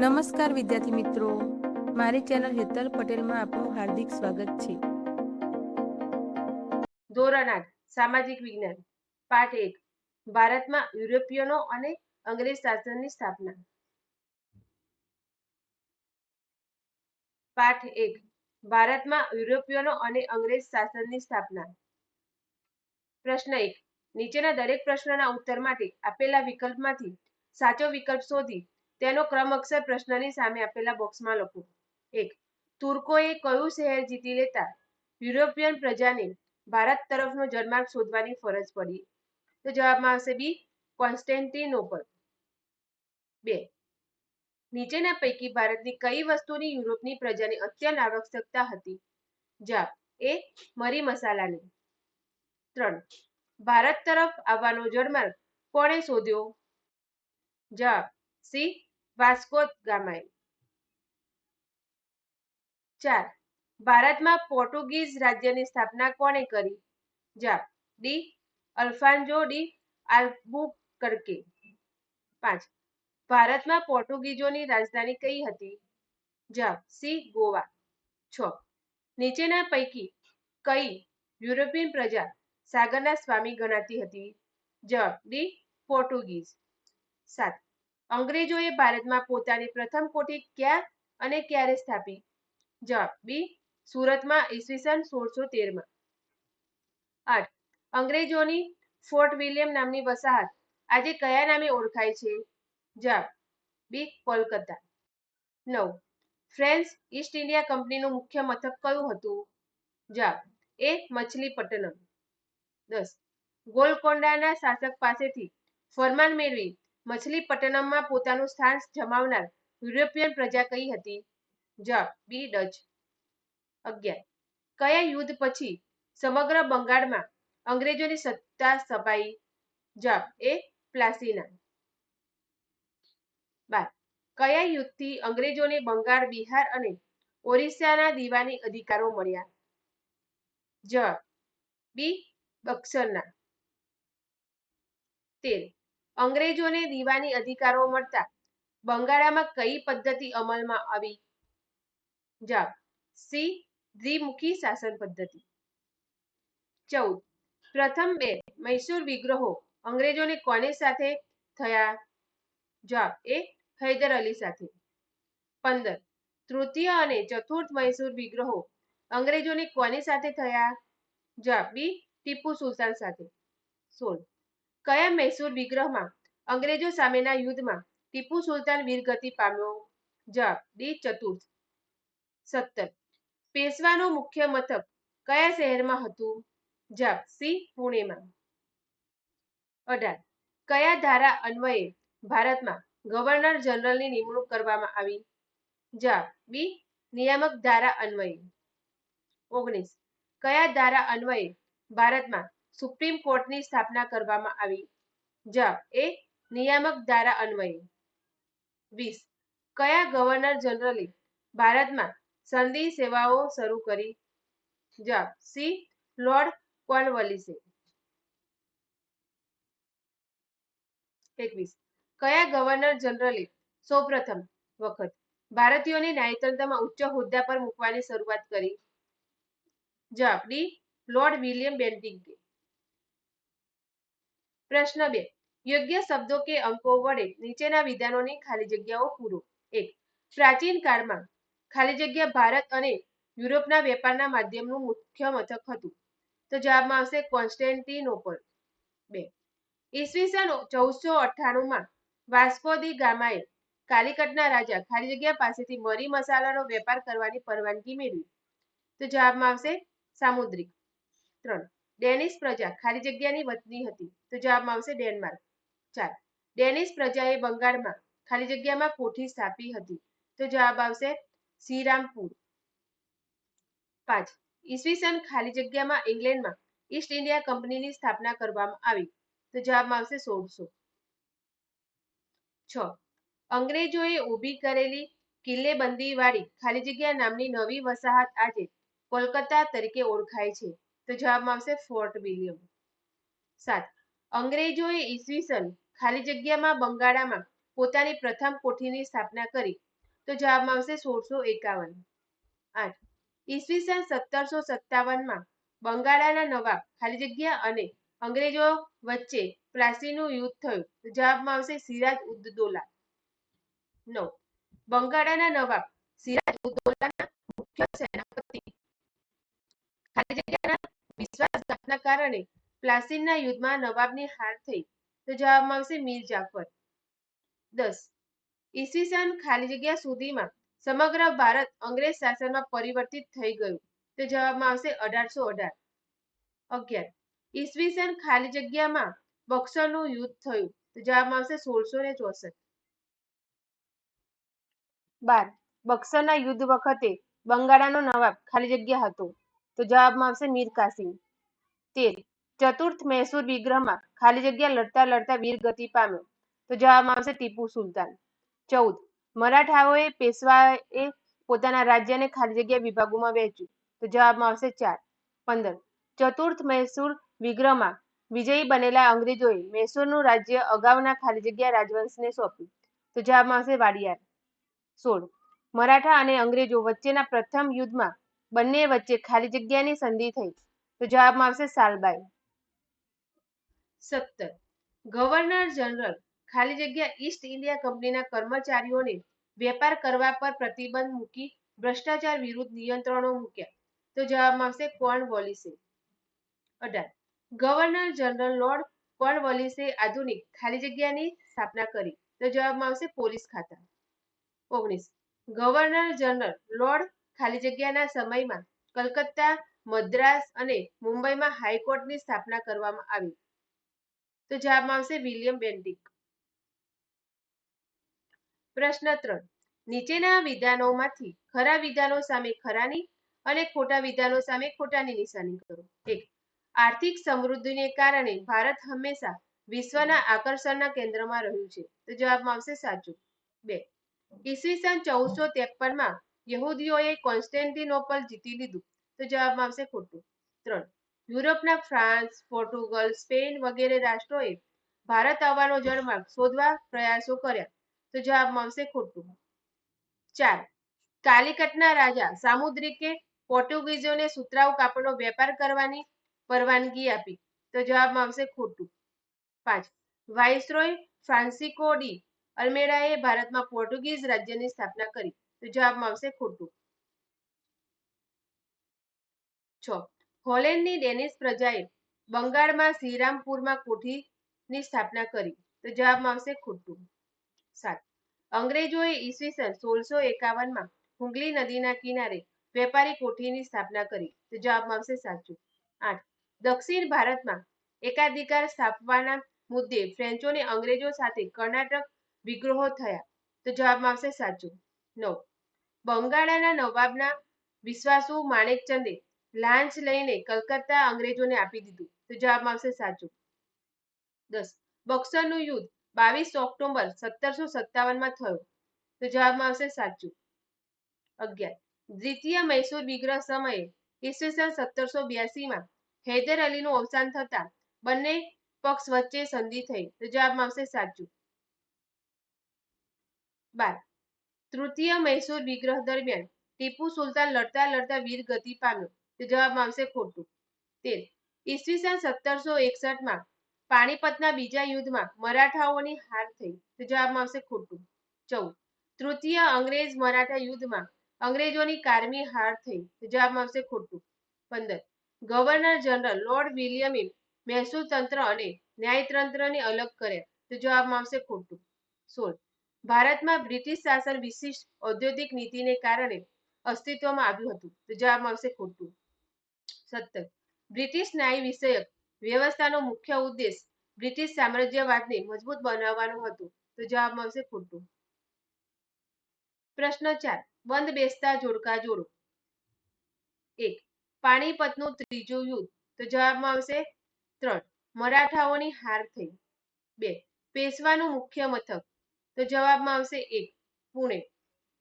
નમસ્કાર વિદ્યાર્થી મિત્રો. મારી ચેનલ હેતલ પટેલમાં આપનું હાર્દિક સ્વાગત છે. ધોરણ આઠ, સામાજિક વિજ્ઞાન, પાઠ એક, ભારતમાં યુરોપિયનો અને અંગ્રેજ શાસનની સ્થાપના. પાઠ એક, ભારતમાં યુરોપિયનો અને અંગ્રેજ શાસનની સ્થાપના. પ્રશ્ન એક, નીચેના દરેક પ્રશ્નના ઉત્તર માટે આપેલા વિકલ્પમાંથી સાચો વિકલ્પ શોધી તેનો ક્રમ અક્ષર પ્રશ્નની સામે આપેલા બોક્સમાં લખો. એક, તુર્કોએ કયું શહેર જીતી લેતા યુરોપિયન પ્રજાને ભારત તરફનો જળમાર્ગ શોધવાની ફરજ પડી? તો જવાબમાં આવશે બી, કોન્સ્ટેન્ટિનોપલ. બે, નીચેના પૈકી ભારતની કઈ વસ્તુની યુરોપની પ્રજાની અત્યંત આવશ્યકતા હતી? જવાબ, એ, મરી મસાલાની. ત્રણ, ભારત તરફ આવવાનો જળમાર્ગ કોણે શોધ્યો? જવાબ, સી વાસ્કો ગામાઈ ચાર. ભારતમાં પોર્ટુગીઝ રાજ્યની સ્થાપના કોણે કરી? જવાબ. ડી. Alfonso de Albuquerque. પાંચ. ભારતમાં પોર્ટુગીઝોની રાજધાની કઈ હતી? જવાબ. સી. ગોવા. છ. નીચેના પૈકી કઈ યુરોપિયન પ્રજા સાગરના સ્વામી ગણાતી હતી? જવાબ. ડી. પોર્ટુગીઝ. સાત. અંગ્રેજોએ ભારતમાં પોતાની પ્રથમ કોઠી ક્યાં અને ક્યારે સ્થાપી? જવાબ બી, સુરતમાં ઈસવીસન સોળસો તેરમાં. આઠ, અંગ્રેજોની ફોર્ટ વિલિયમ નામની વસાહત આજે કયા નામે ઓળખાય છે? જવાબ બી, કોલકાતા. નવ, ફ્રેન્ચ ઈસ્ટ ઇન્ડિયા કંપનીનું મુખ્ય મથક કયું હતું? જવાબ એ, મછલીપટ્ટનમ. દસ, ગોલકોંડાના શાસક પાસેથી ફરમાન મેળવી મછલીપટ્ટનમમાં પોતાનું સ્થાન જમાવનાર યુરોપિયન પ્રજા કઈ હતી? જવાબ બી. ડચ. અગિયાર. કયા યુદ્ધ પછી સમગ્ર બંગાળમાં અંગ્રેજોની સત્તા સ્થપાઈ? જવાબ એ. પ્લાસીના. બાર. કયા યુદ્ધથી અંગ્રેજોને બંગાળ, બિહાર અને ઓરિસ્સાના દીવાની અધિકારો મળ્યા? જવાબ બી. બક્સરના. તેર. અંગ્રેજોને દીવાની અધિકારો મળતા બંગાળામાં કઈ પદ્ધતિ અમલમાં આવી? જવાબ, સી, દ્વિમુખી શાસન પદ્ધતિ. ચૌદ, પ્રથમ બે, મૈસૂર વિગ્રહો અંગ્રેજોને કોને સાથે થયા? જવાબ, એ હૈદર અલી સાથે. પંદર, તૃતીય અને ચતુર્થ મૈસૂર વિગ્રહો અંગ્રેજોને કોની સાથે થયા? જવાબ, બી, ટીપુ સુલતાન સાથે. સોળ કયા મૈસૂર વિગ્રહમાં અંગ્રેજો સામેના યુદ્ધમાં ટીપુ સુલતાન વીરગતિ પામ્યો? જવાબ, ડી, ચતુર્થ. સત્તર. પેશવાનું મુખ્ય મથક કયા શહેરમાં હતું? જવાબ, સી, પુણેમાં. અઢાર. કયા ધારા અન્વયે ભારતમાં ગવર્નર જનરલની નિમણૂક કરવામાં આવી? જવાબ, બી, નિયામક ધારા અન્વયે. ઓગણીસ. કયા ધારા અન્વયે ભારતમાં સુપ્રીમ કોર્ટની સ્થાપના કરવામાં આવી. જ. એ નિયામક ધારા અન્વયે. વીસ. કયા ગવર્નર જનરલે ભારતમાં સંધિ સેવાઓ શરૂ કરી? જવાબ સી. લોર્ડ કોર્નવલિસે. એકવીસ. કયા ગવર્નર જનરલે સૌપ્રથમ વખત ભારતીયોને ન્યાયતંત્રમાં ઉચ્ચ હોદ્દા પર મૂકવાની શરૂઆત કરી? જવાબ ડી. લોર્ડ વિલિયમ બેન્ટિંકે પ્રશ્ન બે. યોગ્ય શબ્દો કે અંકો વડે નીચેના વિધાનોની ખાલી જગ્યાઓ પૂરો. એક. પ્રાચીન કાળમાં ખાલી જગ્યા ભારત અને યુરોપના વેપારના માધ્યમનું મુખ્ય મથક હતું. તો જવાબમાં આવશે કોન્સ્ટેન્ટિનોપલ. બે. ઈસવીસન ચૌદસો અઠ્ઠાણુંમાં વાસ્કો દી ગામાએ કાલિકટના રાજા ખાલી જગ્યા પાસેથી મરી મસાલાનો વેપાર કરવાની પરવાનગી મેળવી. તો જવાબમાં આવશે સામુદ્રિક. ત્રણ. ડેનિશ પ્રજા ખાલી જગ્યાની વતની હતી. તો જવાબમાં આવશે ડેનમાર્ક. ચાર ડેનિશ પ્રજાએ બંગાળમાં ખાલી જગ્યામાં કોઠી સ્થાપી હતી. તો જવાબ આવશે શ્રીરામપુર. પાંચ. ઈસવીસન ખાલી જગ્યામાં ઇંગ્લેન્ડમાં ઈસ્ટ ઇન્ડિયા કંપનીની સ્થાપના કરવામાં આવી. તો જવાબમાં આવશે સોળસો. છ. અંગ્રેજોએ ઊભી કરેલી કિલ્લેબંધીવાળી ખાલી જગ્યા નામની નવી વસાહત આજે કોલકાતા તરીકે ઓળખાય છે. તો જવાબમાં આવશે ફોર્ટ વિલિયમ. સાત. અંગ્રેજોએ ઈસવીસન ખાલી જગ્યામાં બંગાળામાં પોતાની પ્રથમ કોઠીની સ્થાપના કરી. તો જવાબમાં આવશે સોળસો એકાવન. આઠ. ઈસવીસન સત્તરસો સત્તાવનમાં બંગાળાના નવાબ ખાલી જગ્યા અને અંગ્રેજો વચ્ચે પ્લાસીનું યુદ્ધ થયું. તો જવાબમાં આવશે સિરાજ ઉદ દૌલા નવ. બંગાળાના નવાબ સિરાજ ઉદ્દોલાના મુખ્ય સેનાપતિ વિશ્વાસઘાતના કારણે પ્લાસીનના યુદ્ધમાં નવાબની હાર થઈ. તો જવાબમાં આવશે મીર જાફર. દસ. ઈસવીસન ખાલી જગ્યા સુધીમાં સમગ્ર ભારત અંગ્રેજ શાસનમાં પરિવર્તિત થઈ ગયું. તો જવાબમાં આવશે અઢારસો અઢાર. અગિયાર. ઈસવીસન ખાલી જગ્યામાં બક્સરનું યુદ્ધ થયું. તો જવાબમાં આવશે સોળસો ને ચોસઠ. બાર. બક્સરના યુદ્ધ વખતે બંગાળાનો નવાબ ખાલી જગ્યા હતો. તો જવાબમાં આવશે મીર કાસિમ. તેર. ચતુર્થ મૈસૂર વિગ્રહમાં ખાલી જગ્યા લડતા લડતા વીરગતિ પામ્યો. તો જવાબમાં આવશે ટીપુ સુલતાન. ચૌદ. મરાઠાઓએ પેશવાએ પોતાના રાજ્યને ખાલી જગ્યા વિભાગોમાં વહેંચ્યું. તો જવાબમાં આવશે ચાર. પંદર. ચતુર્થ મૈસૂર વિગ્રહમાં વિજયી બનેલા અંગ્રેજોએ મૈસૂરનું રાજ્ય અગાઉના ખાલી જગ્યા રાજવંશને સોંપ્યું. તો જવાબમાં આવશે વાડિયાર. સોળ. મરાઠા અને અંગ્રેજો વચ્ચેના પ્રથમ યુદ્ધમાં બંને વચ્ચે ખાલી જગ્યાની સંધિ થઈ. તો જવાબમાં આવશે સાલબાઈ. સત્તર. ગવર્નર જનરલ ખાલી જગ્યા ઈસ્ટ ઇન્ડિયા કંપનીના કર્મચારીઓને વેપાર કરવા પર પ્રતિબંધ મૂકી ભ્રષ્ટાચાર વિરુદ્ધ નિયંત્રણો મૂક્યા. તો જવાબમાં આવશે કોર્નવોલિસે. અઢાર. ગવર્નર જનરલ લોર્ડ કોર્નવોલિસે આધુનિક ખાલી જગ્યાની સ્થાપના કરી. તો જવાબમાં આવશે પોલીસ ખાતા. ઓગણીસ. ગવર્નર જનરલ લોર્ડ ખાલી જગ્યાના સમયમાં કલકત્તા મદ્રાસ અને મુંબઈમાં હાઈકોર્ટની સ્થાપના કરવામાં આવી. તો જવાબમાં આવશે વિલિયમ બેન્ટિક. પ્રશ્ન ત્રણ. નીચેના વિધાનોમાંથી ખરા વિધાનો સામે ખરાની અને ખોટા વિધાનો સામે ખોટાની નિશાની કરો. એક. આર્થિક સમૃદ્ધિને કારણે ભારત હંમેશા વિશ્વના આકર્ષણના કેન્દ્રમાં રહ્યું છે. તો જવાબમાં આવશે સાચું. બે. ઈસવીસન ચૌદસો ત્રેપનમાં યહૂદીઓએ કોન્સ્ટેન્ટિનોપલ જીતી લીધું. તો જવાબમાં આવશે ખોટું. ત્રણ, યુરોપના ફ્રાન્સ, પોર્ટુગલ, સ્પેન વગેરે રાષ્ટ્રોએ ભારત આવવાનો જળમાર્ગ શોધવા પ્રયાસો કર્યા. તો જવાબમાં આવશે ખોટું. ચાર, કાલિકટના રાજા સામુદ્રિકે પોર્ટુગીઝોને સુતરાઉ કાપડનો વેપાર કરવાની પરવાનગી આપી. તો જવાબમાં આવશે ખોટું. પાંચ, વાઇસરોય ફ્રાન્સિકો ડી અલ્મેડાએ ભારતમાં પોર્ટુગીઝ રાજ્યની સ્થાપના કરી. તો જવાબમાં આવશે ખોટું. છ. હોલેન્ડની ડેનિશ પ્રજાએ બંગાળમાં શ્રીરામપુરમાં કોઠીની સ્થાપના કરી. તો જવાબમાં આવશે ખોટું. સાત. અંગ્રેજોએ ઈસવીસન સોળસો એકાવનમાં હુંગલી નદીના કિનારે વેપારી કોઠીની સ્થાપના કરી. તો જવાબમાં આવશે સાચું. આઠ. દક્ષિણ ભારતમાં એકાધિકાર સ્થાપવાના મુદ્દે ફ્રેન્ચોને અંગ્રેજો સાથે કર્ણાટક વિગ્રહો થયા. તો જવાબમાં આવશે સાચું. નવ. બંગાળાના નવાબના વિશ્વાસુ માણેકચંદે લાંચ લઈને કલકત્તા અંગ્રેજોને આપી દીધું. તો જવાબમાં આવશે સાચું. દસ. બક્સરનું યુદ્ધ બાવીસ ઓક્ટોબર સત્તરસો સત્તાવનમાં થયું. તો જવાબમાં આવશે સાચું. અગિયાર. દ્વિતીય મૈસૂર વિગ્રહ સમયે ઈસવીસન સત્તરસો બ્યાસીમાં હૈદર અલીનું અવસાન થતા બંને પક્ષ વચ્ચે સંધિ થઈ. તો જવાબમાં આવશે સાચું. બાર. તૃતીય મૈસૂર વિગ્રહ દરમિયાન ટીપુ સુલતાન લડતા લડતા વીર ગતિ પામ્યો. તો જવાબમાં આવશે ખોટું. તેર. ઈસવીસન સત્તરસો એકસઠમાં પાણીપતના બીજા યુદ્ધમાં મરાઠાઓની હાર થઈ. તો જવાબમાં આવશે ખોટું. ચૌદ. તૃતીય અંગ્રેજ મરાઠા યુદ્ધમાં અંગ્રેજોની કારમી હાર થઈ. તો જવાબમાં આવશે ખોટું. પંદર. ગવર્નર જનરલ લોર્ડ વિલિયમે મહેસૂલ તંત્ર અને ન્યાયતંત્રને અલગ કર્યા. તો જવાબમાં આવશે ખોટું. સોળ. ભારતમાં બ્રિટિશ શાસન વિશિષ્ટ ઔદ્યોગિક નીતિને કારણે અસ્તિત્વમાં આવ્યું હતું. તો જવાબમાં આવશે ખોટું. સત્તર બ્રિટિશ ન્યાય વિષયક વ્યવસ્થાનો મુખ્ય ઉદ્દેશ બ્રિટિશ સામ્રાજ્યવાદને મજબૂત બનાવવાનું હતું. તો જવાબ આવશે ખોટું. પ્રશ્ન ચાર. બંધ બેસતા જોડકા જોડો. એક. પાણીપતનું ત્રીજું યુદ્ધ. તો જવાબમાં આવશે ત્રણ. મરાઠાઓની હાર થઈ. બે. પેશવાનું મુખ્ય મથક. તો જવાબમાં આવશે એક. પુણે.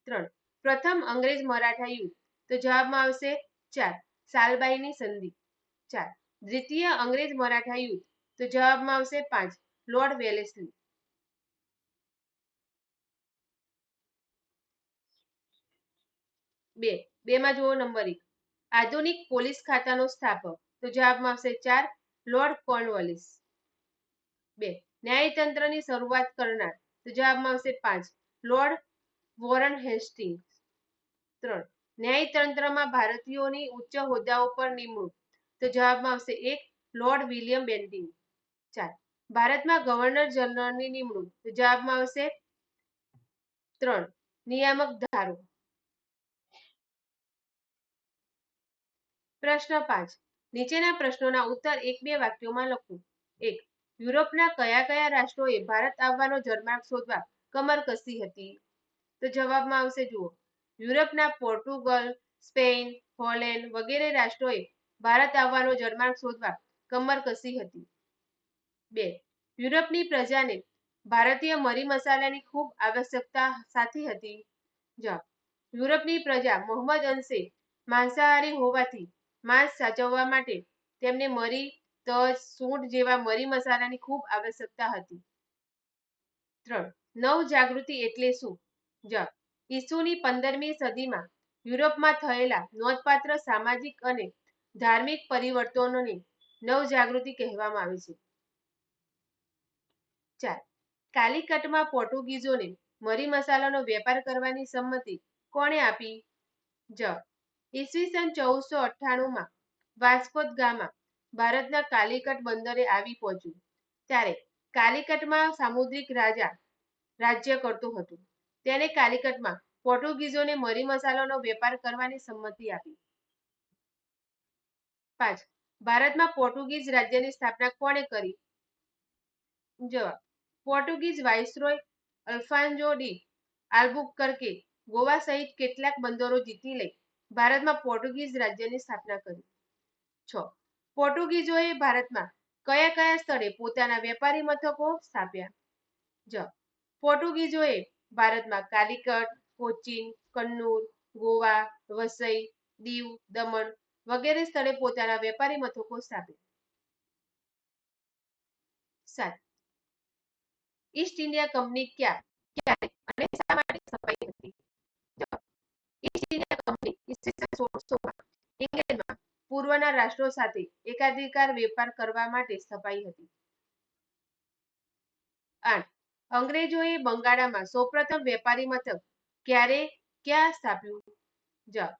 ત્રણ. પ્રથમ અંગ્રેજ મરાઠા યુદ્ધ. તો જવાબમાં આવશે ચાર. સાલબાઈની સંધિ. ચાર. દ્વિતીય અંગ્રેજ મરાઠા યુદ્ધ. તો જવાબમાં આવશે પાંચ. Lord Wellesley. બે. બેમાં જુઓ નંબર એક. આધુનિક પોલીસ ખાતાનો સ્થાપક. તો જવાબમાં આવશે ચાર. Lord Cornwallis. બે. ન્યાયતંત્રની શરૂઆત કરનાર. તો જવાબમાં આવશે પાંચ. લોર્ડ વોરન હેસ્ટિંગ ત્રણ. ન્યાયતંત્રમાં ભારતીયોની ઉચ્ચ હોદ્દાઓ પર નિમણૂક. તો જવાબમાં આવશે એક, લોર્ડ વિલિયમ બેન્ટિંગ. ચાર, ભારતમાં ગવર્નર જનરલની નિમણૂક. તો જવાબમાં આવશે ત્રણ, નિયામક ધારો. પ્રશ્ન પાંચ, નીચેના પ્રશ્નોના ઉત્તર એક બે વાક્યોમાં લખો. એક, યુરોપના કયા કયા રાષ્ટ્રોએ ભારત આવવાનો જળમાર્ગ શોધવા કમર કસી હતી? તો જવાબમાં આવશે જુઓ યુરોપના પોર્ટુગલ, સ્પેન, હોલેન્ડ વગેરે રાષ્ટ્રોએ ભારત આવવાનો જળમાર્ગ શોધવા કમર કસી હતી. બે, યુરોપની પ્રજાને ભારતીય મરી મસાલાની ખૂબ આવશ્યકતા સાથી હતી. જવાબ, યુરોપની પ્રજા મોહમ્મદ અંશે માંસાહારી હોવાથી માંસ સાચવવા માટે તેમને મરી, તજ સૂંઠ જેવા મરી મસાલાની ખૂબ આવશ્યકતા હતી. ત્રણ નવ જાગૃતિ એટલે શું? જવાબ ઈસુની પંદરમી સદીમાં યુરોપમાં થયેલા નોંધપાત્ર સામાજિક અને ધાર્મિક પરિવર્તનોને નવજાગૃતિ કહેવામાં આવે છે. ચાર, કાલિકટમાં પોર્ટુગીઝોને મરી મસાલાનો વેપાર કરવાની સંમતિ કોણે આપી? જ ઈસવીસન ચૌદસો અઠ્ઠાણુંમાં વાસ્કોદ ગામા ભારતના કાલિકટ બંદરે આવી પહોંચ્યું. ત્યારે કાલિકટમાં સામુદ્રિક રાજા રાજ્ય કરતું હતું. તેને કાલિકટમાં પોર્ટુગીઝોને મરી મસાલાનો વેપાર કરવાની સંમતિ આપી. પાંચ, ભારતમાં પોર્ટુગીઝ રાજ્યની સ્થાપના કોણે કરી? જવાબ, Portuguese viceroy Alfonso de Albuquerque Goa સહિત કેટલાક બંદરો જીતી લઈ ભારતમાં પોર્ટુગીઝ રાજ્યની સ્થાપના કરી. છ, પોર્ટુગીઝોએ ભારતમાં કયા કયા સ્થળે પોતાના વેપારી મથકો સ્થાપ્યા? જ પોર્ટુગીઝોએ ભારતમાં કાલિકટ, કોચીન, કન્નૂર, ગોવા, વસઈ, દીવ, દમણ વગેરે સ્થળે પોતાના વેપારી મથકો સ્થાપ્યા. સાત. ઈસ્ટ ઇન્ડિયા કંપની ક્યાં? ક્યારે અને શા માટે સ્થપાઈ હતી? ઈસ્ટ ઇન્ડિયા કંપની ઈસવીસન સોળસોમાં ઇંગ્લેન્ડમાં પૂર્વના રાષ્ટ્રો સાથે એકાધિકાર વેપાર કરવા માટે સ્થપાઈ હતી. આઠ. અંગ્રેજોએ બંગાળામાં સૌપ્રથમ વેપારી મથક ક્યારે, ક્યાં સ્થાપ્યું? જવાબ,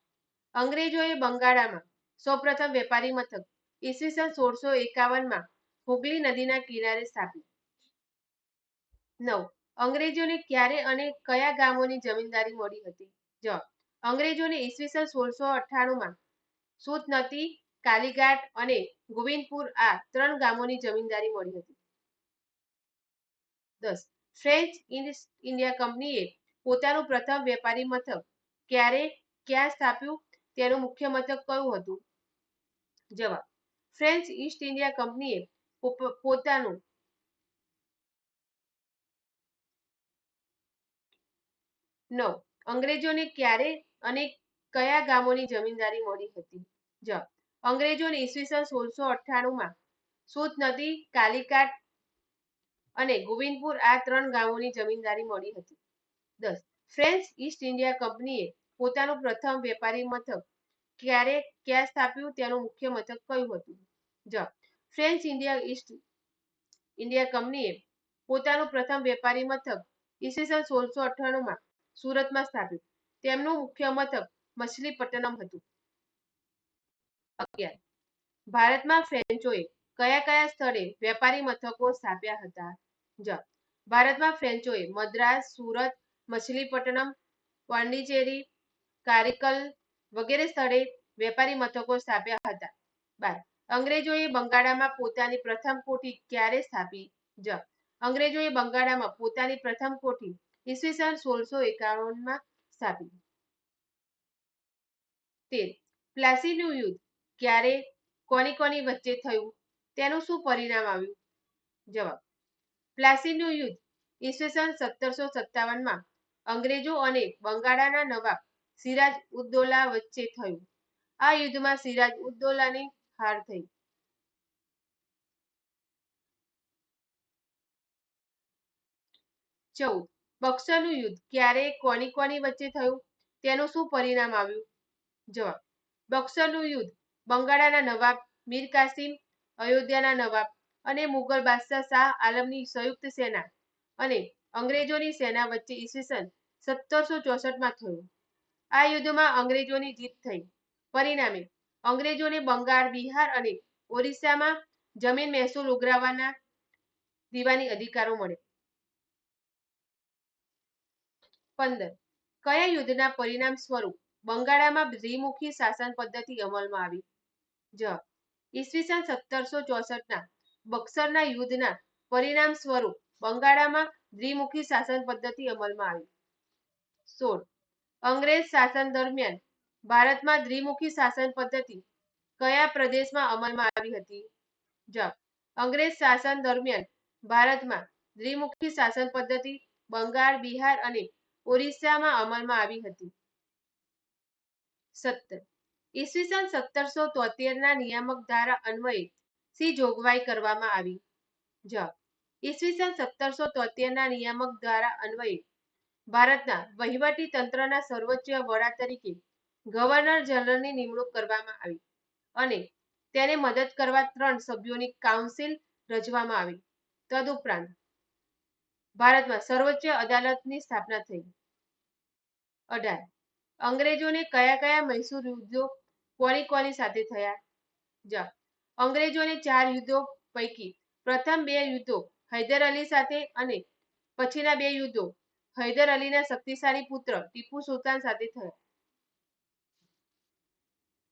અંગ્રેજોએ બંગાળામાં સૌપ્રથમ વેપારી મથક ઈસવીસન સોળસો એકાવનમાં હુગલી નદીના કિનારે સ્થાપ્યું. નવ, અંગ્રેજોને ક્યારે અને કયા ગામોની જમીનદારી મળી હતી? જવાબ, અંગ્રેજોને ઈસવીસન સોળસો અઠ્ઠાણુંમાં સુતનતી, કાલીઘાટ અને ગોવિંદપુર આ ત્રણ ગામોની જમીનદારી મળી હતી. દસ ફ્રેન્ચ ઇન્ડિયા કંપનીએ પોતાનું પ્રથમ વેપારી મથક ક્યારે, ક્યાં સ્થાપ્યું તેનું મુખ્ય મથક કયું હતું? જવાબ, ફ્રેન્ચ ઈસ્ટ ઇન્ડિયા કંપનીએ પોતાનું નવ અંગ્રેજોને ક્યારે અને કયા ગામોની જમીનદારી મળી હતી? જવાબ, અંગ્રેજોને ઈસવીસન સોળસો અઠ્ઠાણુંમાં સુત નદી કાલિકાટ અને ગોવિંદપુર આ ત્રણ ગામોની જમીનદારી મળી હતી. દસ. ફ્રેન્ચ ઈસ્ટ ઇન્ડિયા કંપનીએ પોતાનું પ્રથમ વેપારી મથક ક્યારે ક્યાં સ્થાપ્યું તેનું મુખ્ય મથક કયું હતું? જ ફ્રેન્ચ ઇન્ડિયા ઈસ્ટ ઇન્ડિયા કંપનીએ પોતાનું પ્રથમ વેપારી મથક ઈસવીસન સોળસો અઠ્ઠાણુંમાં સુરતમાં સ્થાપ્યું. તેમનું મુખ્ય મથક મછલીપટ્ટનમ હતું. અગિયાર. ભારતમાં ફ્રેન્ચોએ કયા કયા સ્થળે વેપારી મથકો સ્થાપ્યા હતા? જવાબ ભારતમાં ફ્રેન્ચોએ મદ્રાસ, સુરત, મછલીપટ્ટનમ, પોંડિચેરી, કારિકલ વગેરે સ્થળે વેપારી મથકો સ્થાપ્યા હતા. બાર. અંગ્રેજોએ બંગાળામાં પોતાની પ્રથમ કોઠી ક્યારે સ્થાપી? જ. અંગ્રેજોએ બંગાળામાં પોતાની પ્રથમ કોઠી ઈસવીસન સોળસો એકાવનમાં સ્થાપી. તેર. પ્લાસીનું યુદ્ધ ક્યારે કોની કોની વચ્ચે થયું? તેનું શું પરિણામ આવ્યું? જવાબ. પ્લાસીનું યુદ્ધ ઈસવીસન સત્તરસો સત્તાવનમાં અંગ્રેજો અને બંગાળાના નવાબ સિરાજ ઉદ્દોલા વચ્ચે થયું. આ યુદ્ધમાં સિરાજ ઉદ્દોલાની હાર થઈ. ચૌદ. બક્સરનું યુદ્ધ ક્યારે, કોની કોની વચ્ચે થયું, તેનું શું પરિણામ આવ્યું? જવાબ. બક્સરનું યુદ્ધ બંગાળાના નવાબ મીર કાસિમ, અયોધ્યાના નવાબ અને મુગલ બાદશાહ શાહ આલમની સંયુક્ત સેના અને અંગ્રેજોની સેના વચ્ચે ઈસવીસન સત્તરસો ચોસઠમાં થયું. આ યુદ્ધમાં અંગ્રેજોની જીત થઈ. પરિણામે અંગ્રેજોને બંગાળ, બિહાર અને ઓરિસ્સામાં જમીન મહેસૂલ ઉઘરાવવાના દીવાની અધિકારો મળે પંદર. કયા યુદ્ધના પરિણામ સ્વરૂપ બંગાળામાં દ્વિમુખી શાસન પદ્ધતિ અમલમાં આવી? જ. ઈસવીસન સત્તરસો ચોસઠના બક્સરના યુદ્ધના પરિણામ સ્વરૂપ બંગાળામાં દ્વિમુખી શાસન પદ્ધતિ અમલમાં આવી. સોળ. અંગ્રેજ શાસન દરમિયાન ભારતમાં દ્વિમુખી શાસન પદ્ધતિ કયા પ્રદેશમાં અમલમાં આવી હતી? જવાબ. અંગ્રેજ શાસન દરમિયાન ભારતમાં દ્વિમુખી શાસન પદ્ધતિ બંગાળ, બિહાર અને ઓરિસ્સામાં અમલમાં આવી હતી. સત્તર. ઈસવીસન સત્તરસો તોતેરના નિયામક ધારા અન્વયે સી જોગવાઈ કરવામાં આવી. જ ઈસવીસન સત્તરસો તોતેરના નિયામક દ્વારા અન્વયે ભારતના વહીવટી તંત્રના સર્વોચ્ચ વડા તરીકે ગવર્નર જનરલની નિમણૂક કરવામાં આવી અને તેને મદદ કરવા ત્રણ સભ્યોની કાઉન્સિલ રચવામાં આવી. તદુપરાંત ભારતમાં સર્વોચ્ચ અદાલતની સ્થાપના થઈ. અઢાર. અંગ્રેજોને કયા કયા મૈસૂર યુદ્ધો કોની કોની સાથે થયા? જવાબ. અંગ્રેજોને ચાર યુદ્ધો પૈકી પ્રથમ બે યુદ્ધો હૈદર અલી સાથે અને પછીના બે યુદ્ધો હૈદર અલીના શક્તિશાળી પુત્ર ટીપુ સુલતાન સાથે થયા.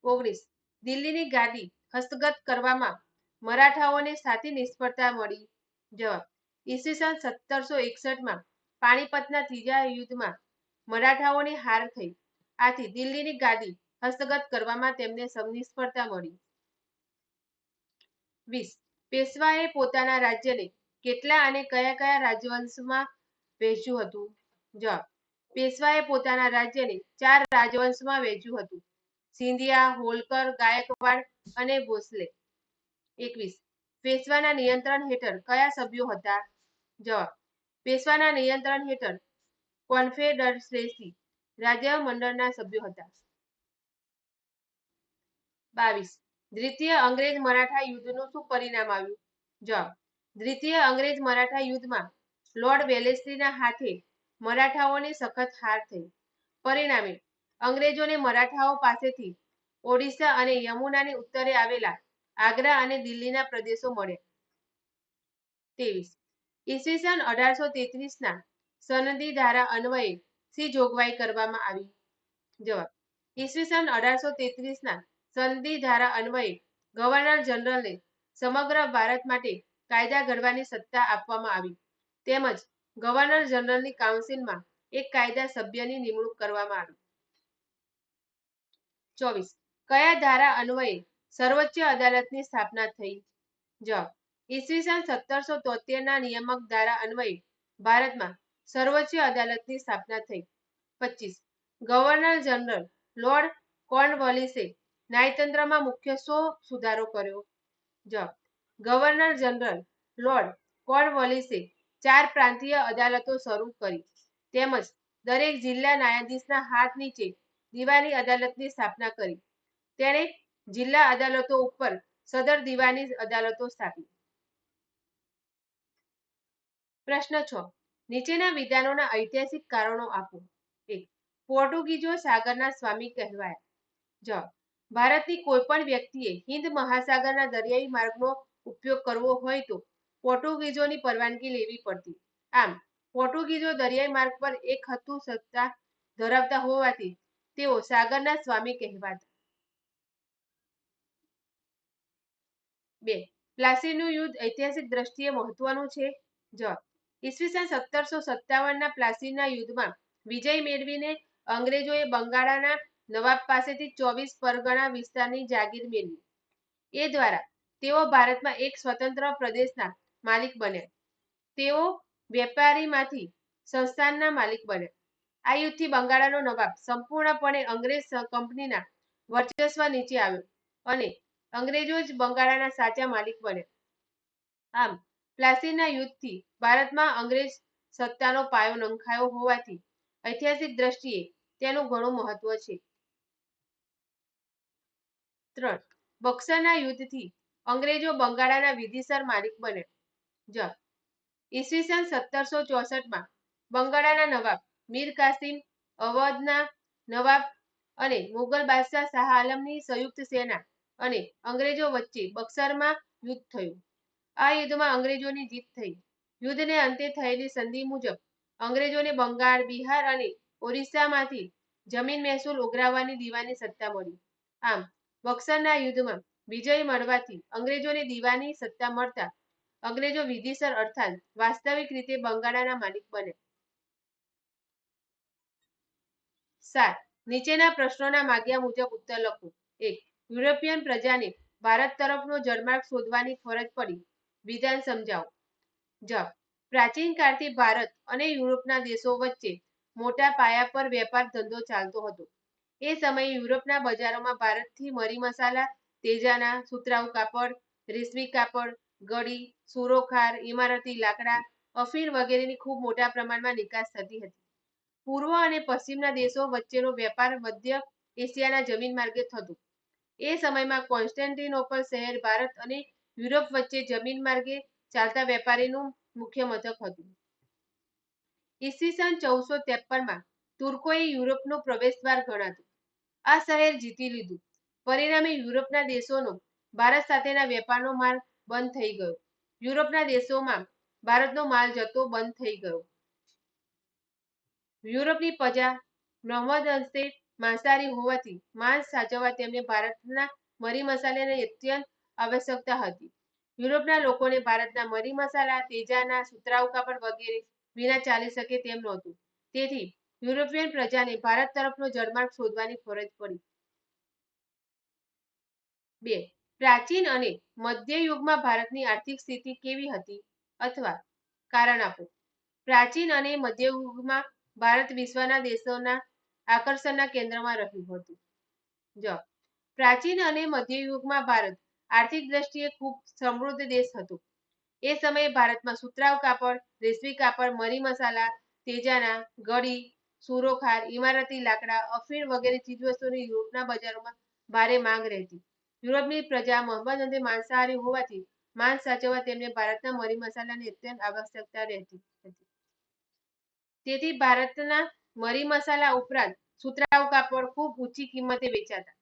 ઓગણીસ. દિલ્હીની ગાદી હસ્તગત કરવામાં મરાઠાઓને સાથી નિષ્ફળતા મળી જવાબ. ઈસવીસન સત્તરસો એકસઠમાં પાણીપતના ત્રીજા યુદ્ધમાં મરાઠાઓની હાર થઈ. આથી દિલ્હીની ગાદી હસ્તગત કરવામાં તેમને નિષ્ફળતા મળી. વીસ. પેશવાએ પોતાના રાજ્યને કેટલા અને કયા કયા રાજવંશમાં વહેંચ્યું હતું? જવાબ. પેશવાએ પોતાના રાજ્યને ચાર રાજવંશમાં વહેંચ્યું હતું. સિંધિયા, હોલકર, ગાયકવાડ અને ભોસલે. એકવીસ. પેશવાના નિયંત્રણ હેઠળ કયા સભ્યો હતા? જવાબ. પેશવાના નિયંત્રણ હેઠળ કોન્ફેડરેસી રાજ્ય મંડળના સભ્યો હતા. બાવીસ. દ્વિતીય અંગ્રેજ મરાઠા યુદ્ધનું શું પરિણામ આવ્યું? જવાબ, દ્વિતીય અંગ્રેજ મરાઠા યુદ્ધમાં લોર્ડ વેલેસ્લીના હાથે મરાઠાઓને સખત હાર થઈ. પરિણામે, અંગ્રેજોને મરાઠાઓ પાસેથી ઓડિશા અને યમુનાની ઉત્તરે આવેલા આગ્રા અને દિલ્હીના પ્રદેશો મળ્યા. ત્રેવીસ, ઈસવીસન અઢારસો તેત્રીસના સનદી ધારા અન્વયે સી જોગવાઈ કરવામાં આવી? જવાબ, ઈસવીસન અઢારસો તેત્રીસના સંધિ ધારા અન્વયે ગવર્નર જનરલને સમગ્ર ભારત માટે કાયદા ઘડવાની સત્તા આપવામાં આવી. તેમજ ગવર્નર જનરલની કાઉન્સિલમાં એક કાયદા સભ્યની નિમણૂક કરવામાં આવી. ચોવીસ. કયા ધારા અન્વયે સર્વોચ્ચ અદાલતની સ્થાપના થઈ? જવાબ. ઈસવીસન સત્તરસો તોતેરના નિયામક ધારા અન્વયે ભારતમાં સર્વોચ્ચ અદાલતની સ્થાપના થઈ. પચીસ. ગવર્નર જનરલ લોર્ડ કોર્નવલિસે ન્યાયતંત્રમાં મુખ્ય શો સુધારો કર્યો. જ. ગવર્નર જનરલ લોર્ડ કોર્નવોલિસે ચાર પ્રાંતીય અદાલતો શરૂ કરી. તેમજ દરેક જિલ્લા ન્યાયાધીશના હાથ નીચે દીવાની અદાલતની સ્થાપના કરી. તેણે જિલ્લા અદાલતો ઉપર સદર દીવાની અદાલતો સ્થાપી. પ્રશ્ન છ. નીચેના વિધાનોના ઐતિહાસિક કારણો આપો. એક. પોર્ટુગીઝો સાગરના સ્વામી કહેવાયા. જવાબ ભારતની કોઈ પણ વ્યક્તિએ હિન્દ મહાસાગરના દરિયાઈ માર્ગનો ઉપયોગ કરવો હોય તો પોર્ટુગીઝોની પરવાનગી લેવી પડતી. આમ પોર્ટુગીઝો દરિયાઈ માર્ગ પર એક હતું સત્તા ધરાવતા હોવાથી તેઓ સાગરના સ્વામી કહેવાતા. બે, પ્લાસીનું યુદ્ધ ઐતિહાસિક દ્રષ્ટિએ મહત્વનું છે. જવાબ ઈસવીસન સત્તરસો સત્તાવનના પ્લાસીના યુદ્ધમાં વિજય મેળવીને અંગ્રેજોએ બંગાળાના નવાબ પાસેથી ચોવીસ પરગણા વિસ્તારની જાગીર મેળવી. એ દ્વારા તેઓ ભારતમાં એક સ્વતંત્ર પ્રદેશના માલિક બન્યા. તેઓ વેપારીમાંથી સંસ્થાનના માલિક બન્યા. આ યુદ્ધથી બંગાળાનો નવાબ સંપૂર્ણપણે અંગ્રેજ કંપનીના વર્ચસ્વ નીચે આવ્યો અને અંગ્રેજો જ બંગાળાના સાચા માલિક બન્યા. આમ, પ્લાસીના યુદ્ધથી ભારતમાં અંગ્રેજ સત્તાનો પાયો નંખાયો હોવાથી ઐતિહાસિક દ્રષ્ટિએ તેનું ઘણું મહત્વ છે. ત્રણ. બક્સરના યુદ્ધથી અંગ્રેજો બંગાળાના વિધિસર માલિક બન્યા જ. ઈસવીસન સત્તરસો ચોસઠમાં બંગાળાના નવાબ મીર કાસિમ, અવધના નવાબ અને મુગલ બાદશાહ શાહ આલમની સંયુક્ત સેના અને અંગ્રેજો વચ્ચે બક્સરમાં યુદ્ધ થયું. આ યુદ્ધમાં અંગ્રેજોની જીત થઈ. યુદ્ધને અંતે થયેલી સંધિ મુજબ અંગ્રેજોને બંગાળ, બિહાર અને ઓરિસ્સામાંથી જમીન મહેસૂલ ઉઘરાવવાની દીવાની સત્તા મળી. આમ બક્સરના યુદ્ધમાં વિજય મળવાથી અંગ્રેજોને દીવાની સત્તા મળતા અંગ્રેજો વિધિસર અર્થાત વાસ્તવિક રીતે બંગાળાના માલિક બને સાત, નીચેના પ્રશ્નોના માગ્યા મુજબ ઉત્તર લખો. એક, યુરોપિયન પ્રજાને ભારત તરફનો જળમાર્ગ શોધવાની ફરજ પડી. વિધાન સમજાવો. જવાબ, પ્રાચીન કાળથી ભારત અને યુરોપના દેશો વચ્ચે મોટા પાયા પર વેપાર ધંધો ચાલતો હતો. એ સમયે યુરોપના બજારોમાં ભારતથી મરી મસાલા, તેજાના સુતરાઉ કાપડ, રેશમી કાપડ, ગળી, સુરોખાર, ઇમારતી લાકડા, અફીણ વગેરેની ખૂબ મોટા પ્રમાણમાં નિકાસ થતી હતી. પૂર્વ અને પશ્ચિમના દેશો વચ્ચેનો વેપાર મધ્ય એશિયાના જમીન માર્ગે થતો. એ સમયમાં કોન્સ્ટેન્ટિનોપલ શહેર ભારત અને યુરોપ વચ્ચે જમીન માર્ગે ચાલતા વેપારીનું મુખ્ય મથક હતું. ઈસવીસન ચૌદસો ત્રેપનમાં તુર્કોએ યુરોપનો પ્રવેશદ્વાર ગણાતું. આ શહેર જીતી લીધું. પરિણામે યુરોપના દેશોનો, ભારત સાથેના વેપારનો માલ બંધ થઈ ગયો. યુરોપના દેશોમાં ભારતનો માલ જતો બંધ થઈ ગયો. યુરોપની પ્રજા નહમદ અંશે માંસાહારી હોવાથી માંસ સાચવવા તેમને ભારતના મરી મસાલાની અત્યંત આવશ્યકતા હતી. યુરોપના લોકોને ભારતના મરી મસાલા, તેજાના સુતરાઉ કાપડ વગેરે વિના ચાલી શકે તેમ નહોતું. તેથી યુરોપિયન પ્રજાને ભારત તરફનો જળમાર્ગ શોધવાની ફરજ પડી. બે, પ્રાચીન અને મધ્ય યુગમાં ભારતની આર્થિક સ્થિતિ કેવી હતી? અથવા કારણ આપો. પ્રાચીન અને મધ્ય ભારત વિશ્વના દેશોના આકર્ષણના કેન્દ્રમાં રહ્યું હતું. જ, પ્રાચીન અને મધ્ય ભારત આર્થિક દ્રષ્ટિએ ખૂબ સમૃદ્ધ દેશ હતો. એ સમયે ભારતમાં સુતરાવ કાપડ, રેશમી કાપડ, મરી મસાલા, તેજાના, ગળી સુરોખાર ઇમારતી લાકડા, અફીણ વગેરે ચીજવસ્તુની યુરોપના બજારોમાં ભારે માંગ રહેતી. યુરોપની પ્રજા મોહમ્મદ અંતે માંસાહારી હોવાથી માંસ સાચવવા તેમને ભારતના મરી મસાલાની અત્યંત આવશ્યકતા રહેતી હતી. તેથી ભારતના મરી મસાલા ઉપરાંત સુતરાઉ કાપડ ખૂબ ઊંચી કિંમતે વેચાતા.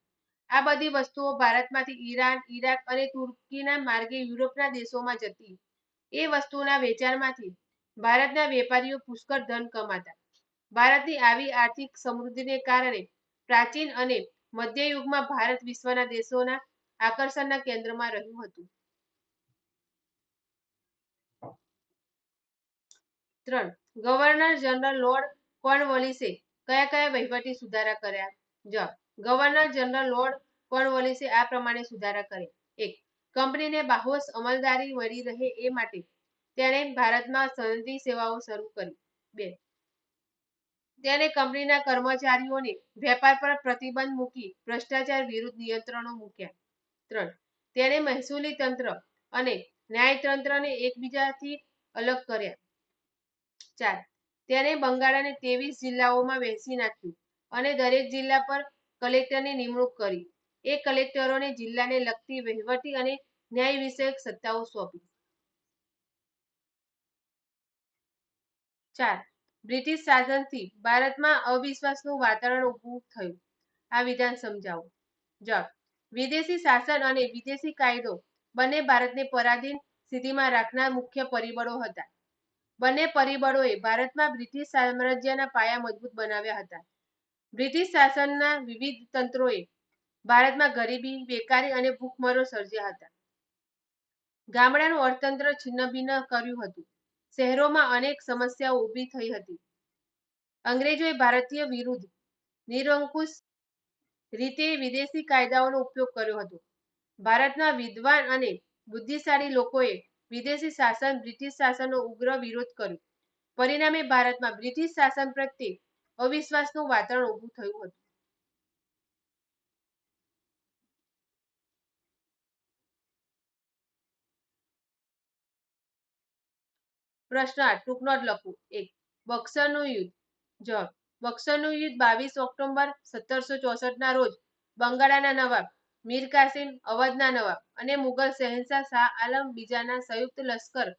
આ બધી વસ્તુઓ ભારતમાંથી ઈરાન, ઈરાક અને તુર્કીના માર્ગે યુરોપના દેશોમાં જતી. એ વસ્તુઓના વેચાણમાંથી ભારતના વેપારીઓ પુષ્કળ ધન કમાતા. ભારતની આવી આર્થિક સમૃદ્ધિને કારણે પ્રાચીન અને મધ્યયુગમાં ભારત વિશ્વના દેશોના આકર્ષણના કેન્દ્રમાં રહ્યું હતું. ત્રણ, ગવર્નર જનરલ લોર્ડ કોર્નવોલિસે કયા કયા વહીવટી સુધારા કર્યા? જ, ગવર્નર જનરલ લોર્ડ કોર્નવોલિસે આ પ્રમાણે સુધારા કર્યા એક, કંપનીને બાહોશ અમલદારી મળી રહે એ માટે તેણે ભારતમાં સનદી સેવાઓ શરૂ કરી. બે તેણે કંપનીના કર્મચારીઓને વેપાર પર પ્રતિબંધ મૂકી ભ્રષ્ટાચાર વિરુદ્ધ નિયંત્રણો મૂક્યા. ત્રણ, તેણે મહેસૂલી તંત્ર અને ન્યાયતંત્રને એકબીજાથી અલગ કર્યા. ચાર, તેણે બંગાળાને ત્રેવીસ જિલ્લાઓમાં વહેંચી નાખ્યું અને દરેક જિલ્લા પર કલેક્ટરની નિમણૂક કરી. એ કલેક્ટરોને જિલ્લાને લગતી વહીવટી અને ન્યાય વિષયક સત્તાઓ સોંપી. ચાર બ્રિટિશ શાસનથી ભારતમાં અવિશ્વાસનું વાતાવરણ ઊભું થયું. આ વિધાન સમજાવો. જવાબ, વિદેશી શાસન અને વિદેશી કાયદો બંને ભારતને પરાધીન સ્થિતિમાં રાખનાર મુખ્ય પરિબળો હતા. બંને પરિબળોએ ભારતમાં બ્રિટિશ સામ્રાજ્યના પાયા મજબૂત બનાવ્યા હતા. બ્રિટિશ શાસનના વિવિધ તંત્રોએ ભારતમાં ગરીબી, બેકારી અને ભૂખમરો સર્જ્યા હતા. ગામડાનું અર્થતંત્ર છિન્નભિન્ન કર્યું હતું. શહેરોમાં અનેક સમસ્યાઓ ઊભી થઈ હતી. અંગ્રેજોએ ભારતીય વિરુદ્ધ નિરંકુશ રીતે વિદેશી કાયદાઓનો ઉપયોગ કર્યો હતો. ભારતના વિદ્વાન અને બુદ્ધિશાળી લોકોએ વિદેશી શાસન, બ્રિટિશ શાસનનો ઉગ્ર વિરોધ કર્યો. પરિણામે ભારતમાં બ્રિટિશ શાસન પ્રત્યે અવિશ્વાસનું વાતાવરણ ઊભું થયું હતું. પ્રશ્ન આઠ ટૂંક નોંધ લખો. એક બક્સરનું યુદ્ધ. જવાબ બક્સરનું યુદ્ધ બાવીસ ઓક્ટોબર સત્તરસો ચોસઠના રોજ બંગાળાના નવાબ મીર કાસિમ, અવધના નવાબ અને મુગલ શહેનશાહ શાહ આલમ બીજાના સંયુક્ત લશ્કર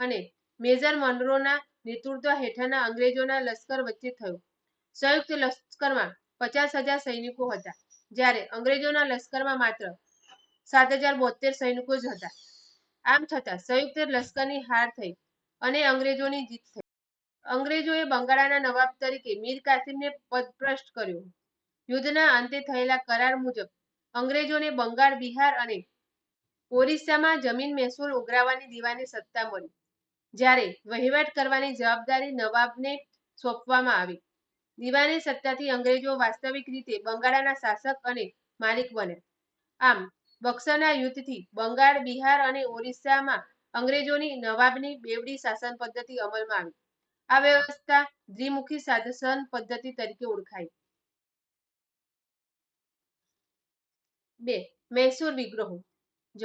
અને મેજર મનરોના નેતૃત્વ હેઠળના અંગ્રેજોના લશ્કર વચ્ચે થયું. સંયુક્ત લશ્કરમાં પચાસ હજાર સૈનિકો હતા, જ્યારે અંગ્રેજોના લશ્કરમાં માત્ર સાત હજાર બોતેર સૈનિકો જ હતા. આમ છતાં સંયુક્ત લશ્કરની હાર થઈ. અને અંગ્રેજોની જીત થઈ. અંગ્રેજોએ બંગાળાના નવાબ તરીકે મીર કાસિમને પદભ્રષ્ટ કર્યો. યુદ્ધના અંતે થયેલા કરાર મુજબ અંગ્રેજોને બંગાળ, બિહાર અને ઓરિસ્સામાં જમીન મહેસૂલ ઉઘરાવવાની દીવાની સત્તા મળી, જ્યારે વહીવટ કરવાની જવાબદારી નવાબને સોંપવામાં આવી. દીવાની સત્તાથી અંગ્રેજો વાસ્તવિક રીતે બંગાળાના શાસક અને માલિક બન્યા. આમ, બક્સરના યુદ્ધથી બંગાળ, બિહાર અને ઓરિસ્સામાં અંગ્રેજોની નવાબની બેવડી શાસન પદ્ધતિ અમલમાં આવી. આ વ્યવસ્થા દ્વિમુખી શાસન પદ્ધતિ તરીકે ઓળખાય. બે, મૈસૂર વિગ્રહો જ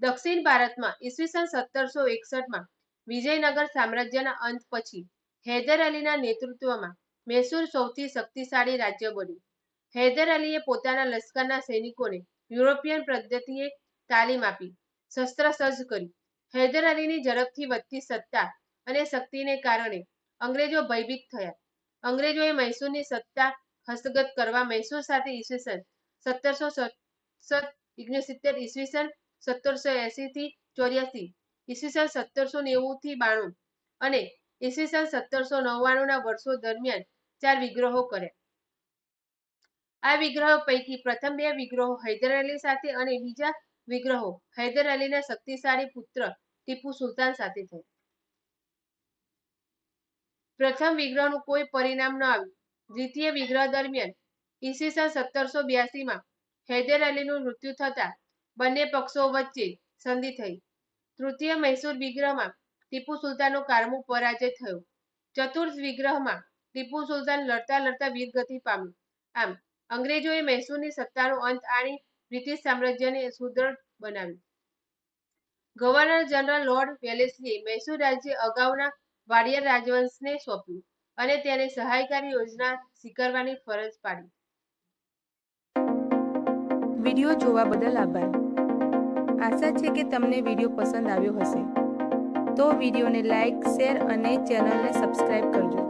દક્ષિણ ભારતમાં ઈસવીસન સત્તરસો એકસઠમાં વિજયનગર સામ્રાજ્યના અંત પછી હૈદર અલીના નેતૃત્વમાં મૈસૂર સૌથી શક્તિશાળી રાજ્ય બન્યું. હૈદર અલીએ પોતાના લશ્કરના સૈનિકોને યુરોપિયન પદ્ધતિએ તાલીમ આપી, શસ્ત્ર સજ્જ કરી હૈદર અલીની ઝડપથી વધતી સત્તા અને શક્તિને કારણે અંગ્રેજો ભયભીત થયા. અંગ્રેજોએ મૈસૂરની સત્તા હસ્તગત કરવા મૈસૂર સાથે ઈસવીસન સત્તરસો ઓગણસિત્તેર ઈસવીસન સત્તરસો એસી થી ચોર્યાસી, ઈસવીસન સત્તરસો નેવું થી બાણું અને ઈસવીસન સત્તરસો નવ્વાણુંના વર્ષો દરમિયાન ચાર વિગ્રહો કર્યા. આ વિગ્રહો પૈકી પ્રથમ બે વિગ્રહો હૈદર અલી સાથે અને બીજા વિગ્રહો. હૈદર અલીના શક્તિશાળી પુત્ર ટીપુ સુલતાન સાથે થયા. પ્રથમ વિગ્રહનું કોઈ પરિણામ ન આવ્યું. દ્વિતીય વિગ્રહ દરમિયાન ઈસવીસન સત્તરસો બ્યાસીમાં હૈદર અલીનું મૃત્યુ થતાં બંને પક્ષો વચ્ચે સંધિ થઈ. તૃતીય મૈસૂર વિગ્રહમાં ટીપુ સુલતાનનો કારમો પરાજય થયો. ચતુર્થ વિગ્રહમાં ટીપુ સુલતાન લડતા લડતા વીરગતિ પામ્યો આમ, અંગ્રેજોએ મૈસૂરની સત્તાનો અંત આણી બ્રિટિશ સામ્રાજ્યને સુદૃઢ બનાવ્યું. ગવર્નર જનરલ લોર્ડ વેલેસલીએ મૈસૂર રાજ્ય અગાઉના વાડિયર રાજવંશને સોંપ્યું અને તેને સહાયકારી યોજના સ્વીકારવાની ફરજ પાડી. વીડિયો જોવા બદલ આભાર. આશા છે કે તમને વીડિયો પસંદ આવ્યો હશે. તો વિડીયોને લાઈક, શેર અને ચેનલને સબસ્ક્રાઈબ કરજો.